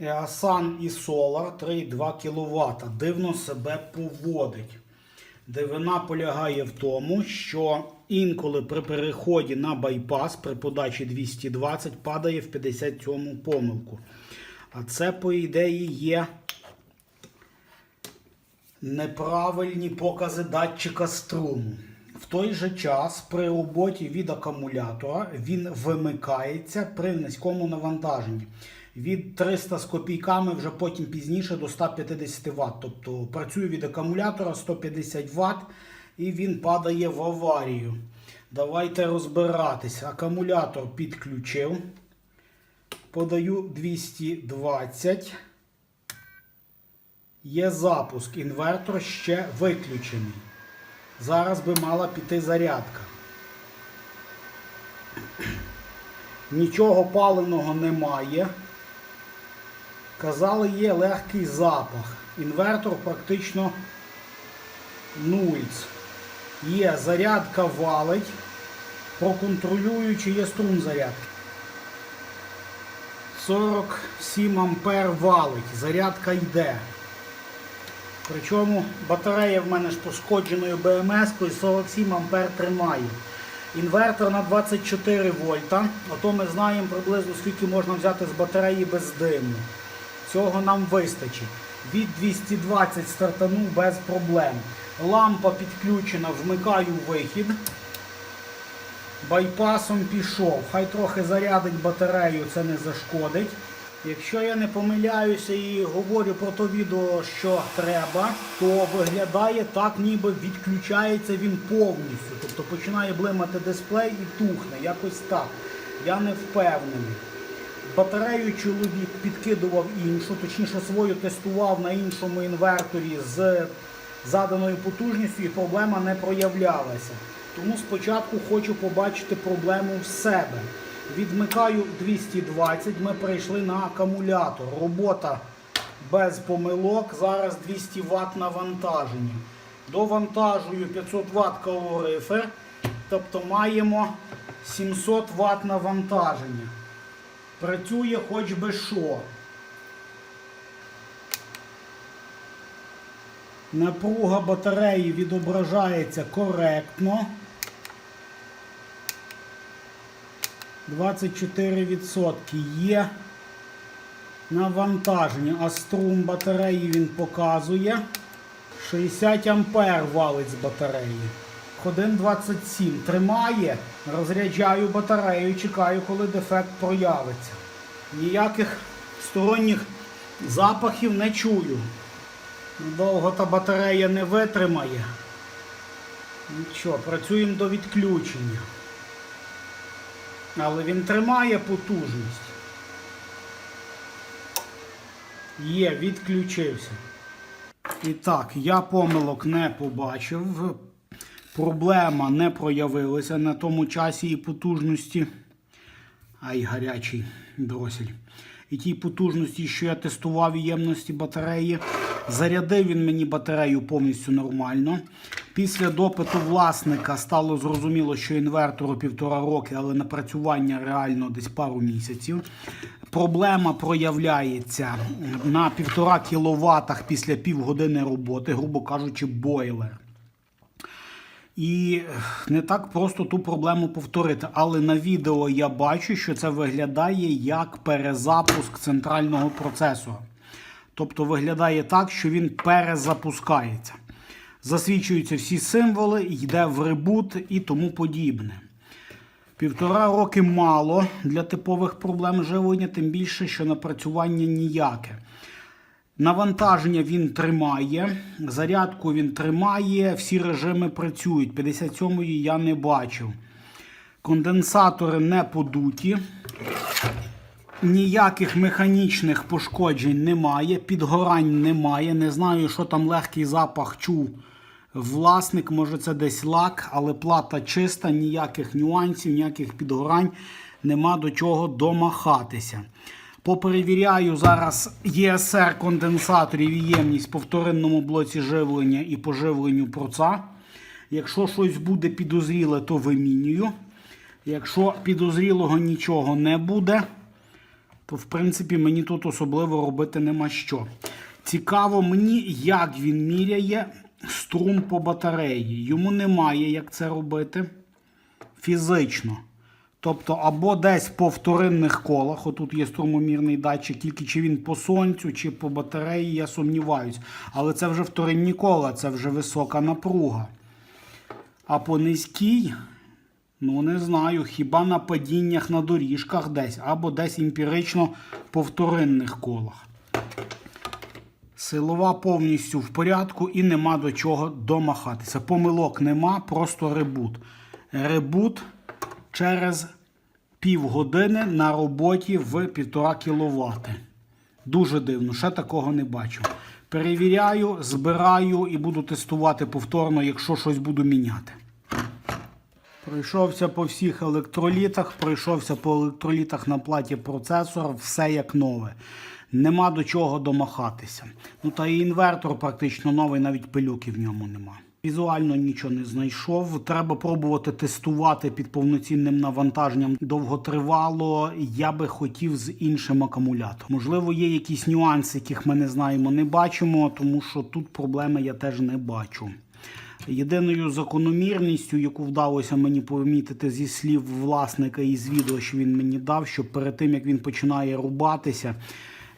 Easan і Solar 3,2 кВт. Дивно себе поводить. Дивина полягає в тому, що інколи при переході на байпас при подачі 220 падає в 57 помилку. А це, по ідеї, є неправильні покази датчика струму. В той же час при роботі від акумулятора він вимикається при низькому навантаженні. Від 300 з копійками вже потім пізніше до 150 Вт. Тобто працює від акумулятора 150 Вт і він падає в аварію. Давайте розбиратися. Акумулятор підключив. Подаю 220. Є запуск. Інвертор ще виключений. Зараз би мала піти зарядка. Нічого паленого немає. Казали, є легкий запах. Інвертор практично нульц. Є зарядка валить. Проконтролюю, чи є струм зарядки. 47 ампер валить. Зарядка йде. Причому батарея в мене ж пошкодженою БМС і 47 ампер тримає. Інвертор на 24 вольта. Ото ми знаємо приблизно скільки можна взяти з батареї без диму. Цього нам вистачить. Від 220 стартанув без проблем. Лампа підключена, вмикаю вихід. Байпасом пішов. Хай трохи зарядить батарею, це не зашкодить. Якщо я не помиляюся і говорю про то відео, що треба, то виглядає так, ніби відключається він повністю. Тобто починає блимати дисплей і тухне. Якось так. Я не впевнений. Батарею чоловік підкидував іншу, точніше свою тестував на іншому інверторі з заданою потужністю і проблема не проявлялася. Тому спочатку хочу побачити проблему в себе. Відмикаю 220, ми перейшли на акумулятор. Робота без помилок. Зараз 200 Вт навантаження. Довантажую 500 Вт калорифер, тобто маємо 700 Вт навантаження. Працює хоч би що. Напруга батареї відображається коректно. 24% є навантаження, а струм батареї він показує. 60 ампер валить з батареї. 1,27 тримає, розряджаю батарею, чекаю, коли дефект проявиться. Ніяких сторонніх запахів не чую. Довго та батарея не витримає. Нічого, працюємо до відключення. Але він тримає потужність. Є, відключився. І так, я помилок не побачив. Проблема не проявилася на тому часі і потужності. Ай, гарячий дросель. І тій потужності, що я тестував і ємності батареї. Зарядив він мені батарею повністю нормально. Після допиту власника стало зрозуміло, що інвертору півтора роки, але напрацювання реально десь пару місяців. Проблема проявляється на півтора кіловатах після півгодини роботи, грубо кажучи, бойлер. І не так просто ту проблему повторити. Але на відео я бачу, що це виглядає як перезапуск центрального процесора. Тобто виглядає так, що він перезапускається. Засвічуються всі символи, йде в ребут і тому подібне. Півтора роки мало для типових проблем живлення, тим більше, що напрацювання ніяке. Навантаження він тримає, зарядку він тримає, всі режими працюють. 57-ї я не бачив. Конденсатори не подуті. Ніяких механічних пошкоджень немає, підгорань немає. Не знаю, що там легкий запах чув власник, може це десь лак, але плата чиста, ніяких нюансів, ніяких підгорань, нема до чого домахатися. Поперевіряю зараз ЄСР конденсаторів і ємність по вторинному блоці живлення і по живленню проца. Якщо щось буде підозріле, то вимінюю. Якщо підозрілого нічого не буде, то в принципі мені тут особливо робити нема що. Цікаво мені, як він міряє струм по батареї. Йому немає як це робити фізично. Тобто, або десь по вторинних колах, отут є струмомірний датчик, тільки чи він по сонцю, чи по батареї, я сумніваюсь. Але це вже вторинні кола, це вже висока напруга. А по низькій, ну не знаю, хіба на падіннях на доріжках десь, або десь емпірично по вторинних колах. Силова повністю в порядку і нема до чого домахатися. Помилок нема, просто ребут. Ребут через півгодини на роботі в 1,5 кВт. Дуже дивно, ще такого не бачу. Перевіряю, збираю і буду тестувати повторно, якщо щось буду міняти. Пройшовся по всіх електролітах, пройшовся по електролітах на платі процесора, все як нове. Нема до чого домахатися. Ну та і інвертор практично новий, навіть пилюки в ньому нема. Візуально нічого не знайшов. Треба пробувати тестувати під повноцінним навантаженням довготривало. Я би хотів з іншим акумулятором. Можливо, є якісь нюанси, яких ми не знаємо, не бачимо, тому що тут проблеми я теж не бачу. Єдиною закономірністю, яку вдалося мені помітити зі слів власника і з відео, що він мені дав, що перед тим як він починає рубатися,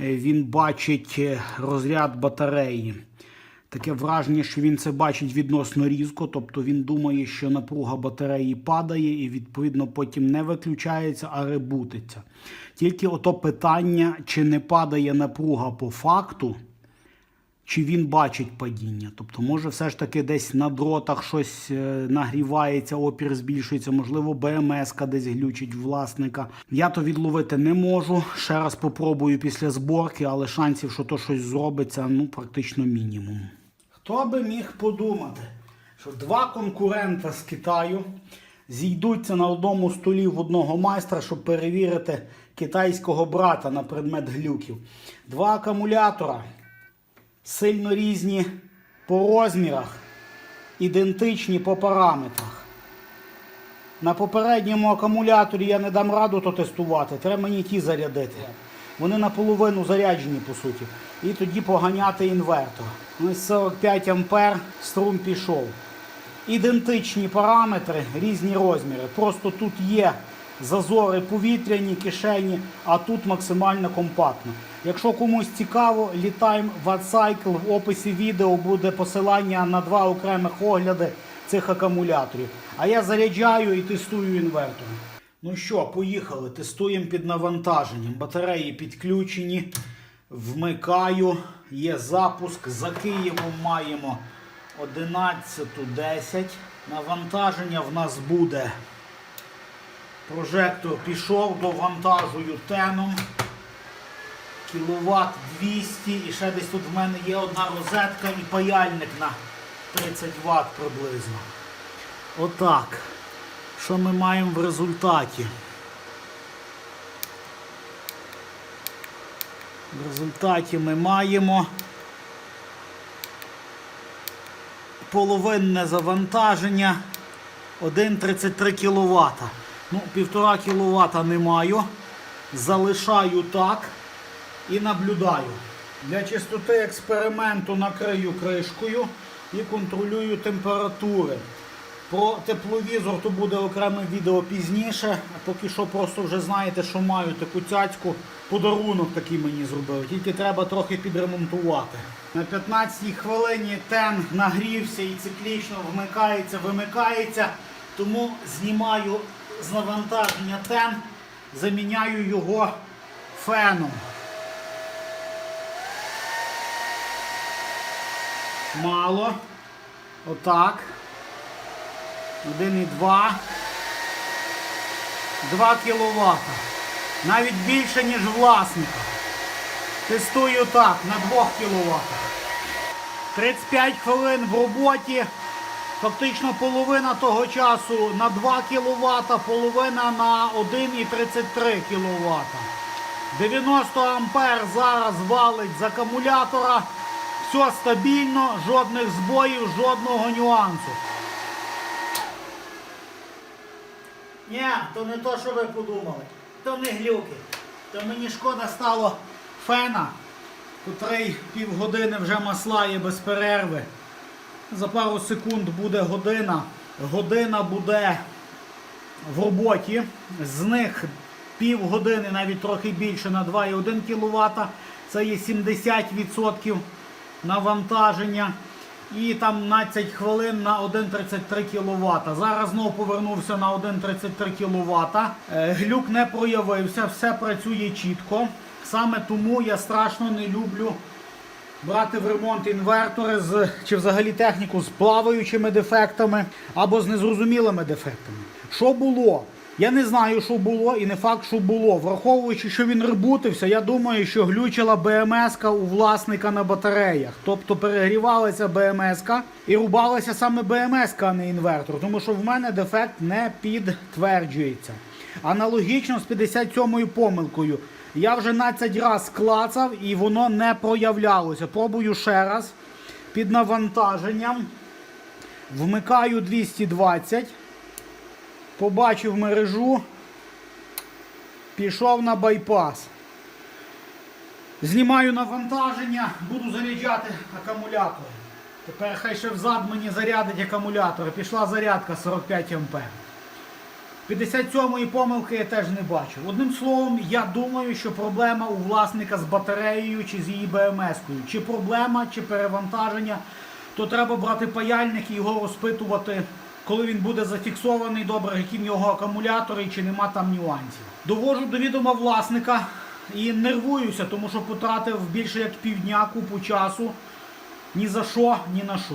е, він бачить е, розряд батареї. Таке враження, що він це бачить відносно різко, тобто він думає, що напруга батареї падає і відповідно потім не виключається, а ребутиться. Тільки ото питання, чи не падає напруга по факту, чи він бачить падіння. Тобто, може, все ж таки десь на дротах щось е, нагрівається, опір збільшується, можливо, БМС десь глючить власника. Я то відловити не можу. Ще раз попробую після зборки, але шансів, що то щось зробиться, ну практично мінімум. Хто би міг подумати, що два конкурента з Китаю зійдуться на одному столі в одного майстра, щоб перевірити китайського брата на предмет глюків. Два акумулятора сильно різні по розмірах, ідентичні по параметрах. На попередньому акумуляторі я не дам раду то тестувати, треба мені ті зарядити. Вони наполовину заряджені, по суті. І тоді поганяти інвертор. Ось 45 ампер, струм пішов. Ідентичні параметри, різні розміри. Просто тут є зазори повітряні, кишені, а тут максимально компактно. Якщо комусь цікаво, Litime Wattcycle в описі відео буде посилання на два окремих огляди цих акумуляторів. А я заряджаю і тестую інвертор. Ну що, поїхали. Тестуємо під навантаженням. Батареї підключені. Вмикаю. Є запуск. За Києвом маємо 11.10. Навантаження в нас буде. Прожектор пішов, довантажую теном. Кіловат 200 і ще десь тут в мене є одна розетка і паяльник на 30 Вт приблизно. Отак. Що ми маємо в результаті? В результаті ми маємо половинне завантаження 1,33 кВт. Ну, 1,5 кВт не маю. Залишаю так і наблюдаю. Для чистоти експерименту накрию кришкою і контролюю температури. Про тепловізор то буде окреме відео пізніше. Поки що просто вже знаєте, що маю таку цяцьку. Подарунок такий мені зробили. Тільки треба трохи підремонтувати. На 15-й хвилині тен нагрівся і циклічно вмикається, вимикається. Тому знімаю з навантаження тен, заміняю його феном. Мало. Отак. 1,2. 2 кВт. Навіть більше, ніж власника. Тестую так, на 2 кВт. 35 хвилин в роботі. Фактично половина того часу на 2 кВт, половина на 1,33 кВт. 90 ампер зараз валить з акумулятора. Все стабільно, жодних збоїв, жодного нюансу. Ні, то не то, що ви подумали. То не глюки. то мені шкода стало фена, котрий півгодини вже маслає без перерви. За пару секунд буде година. Година буде в роботі. З них півгодини, навіть трохи більше на 2,1 кВт. Це є 70% навантаження. І там 15 хвилин на 1,33 кВт. Зараз знову повернувся на 1,33 кВт. Е, Глюк не проявився, все працює чітко. Саме тому я страшно не люблю брати в ремонт інвертори з чи взагалі техніку з плаваючими дефектами або з незрозумілими дефектами. Що було? Я не знаю, що було, і не факт, що було. Враховуючи, що він ребутився, я думаю, що глючила БМС-ка у власника на батареях. Тобто перегрівалася БМС-ка і рубалася саме БМС-ка, а не інвертор. Тому що в мене дефект не підтверджується. Аналогічно з 57-ю помилкою. Я вже 12 раз клацав і воно не проявлялося. Пробую ще раз. Під навантаженням. Вмикаю 220. Побачив мережу. Пішов на байпас. Знімаю навантаження, буду заряджати акумулятор. Тепер хай ще взад мені зарядить акумулятор. Пішла зарядка 45 А. 57-ї помилки я теж не бачу. Одним словом, я думаю, що проблема у власника з батареєю чи з її БМС-кою. Чи проблема, чи перевантаження, то треба брати паяльник і його розпитувати, коли він буде зафіксований, добре, які в нього акумулятори, чи нема там нюансів. Довожу до відома власника і нервуюся, тому що потратив більше як півдня купу часу. Ні за що, ні на що.